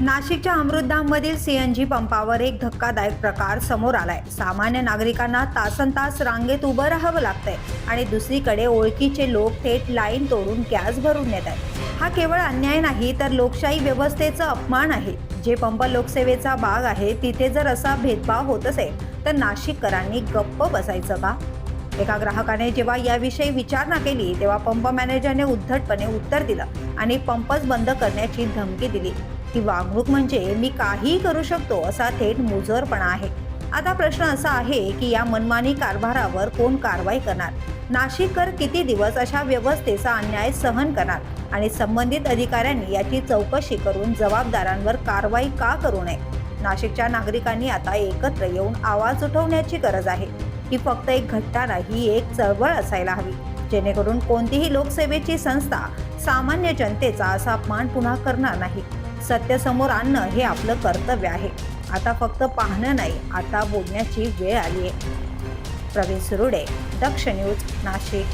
नाशिकच्या अमृतधाममधील सीएनजी पंपावर एक धक्कादायक प्रकार समोर आलाय. सामान्य नागरिकांना तासन तास रांगेत उभं राहावं लागतंय आणि दुसरीकडे ओळखीचे लोक थेट लाईन तोडून गॅस भरून नेत आहेत. हा केवळ अन्याय नाही तर लोकशाही व्यवस्थेचा अपमान आहे. जे पंप लोकसेवेचा भाग आहे तिथे जर असा भेदभाव होत असेल तर नाशिककरांनी गप्प बसायचं का? एका ग्राहकाने जेव्हा याविषयी विचारणा केली तेव्हा पंप मॅनेजरने उद्धटपणे उत्तर दिलं आणि पंपच बंद करण्याची धमकी दिली. ही वागणूक म्हणजे मी काहीही करू शकतो असा थेट मुजरपणा आहे. आता प्रश्न असा आहे की या मनमानी कारभारावर कोण कारवाई करणार? नाशिककर किती दिवस अशा व्यवस्थेचा अन्याय सहन करणार? आणि संबंधित अधिकाऱ्यांनी याची चौकशी करून जबाबदारांवर कारवाई का करू नये? नाशिकच्या नागरिकांनी आता एकत्र येऊन आवाज उठवण्याची गरज आहे. ही फक्त एक घटना नाही एक चळवळ असायला हवी. जेणेकरून कोणतीही लोकसेवेची संस्था सामान्य जनतेचा असा अपमान पुन्हा करणार नाही. सत्य समोर आणणं हे आपलं कर्तव्य आहे. आता फक्त पाहणं नाही आता बोलण्याची वेळ आली आहे प्रवीण सुरुडे दक्ष न्यूज नाशिक.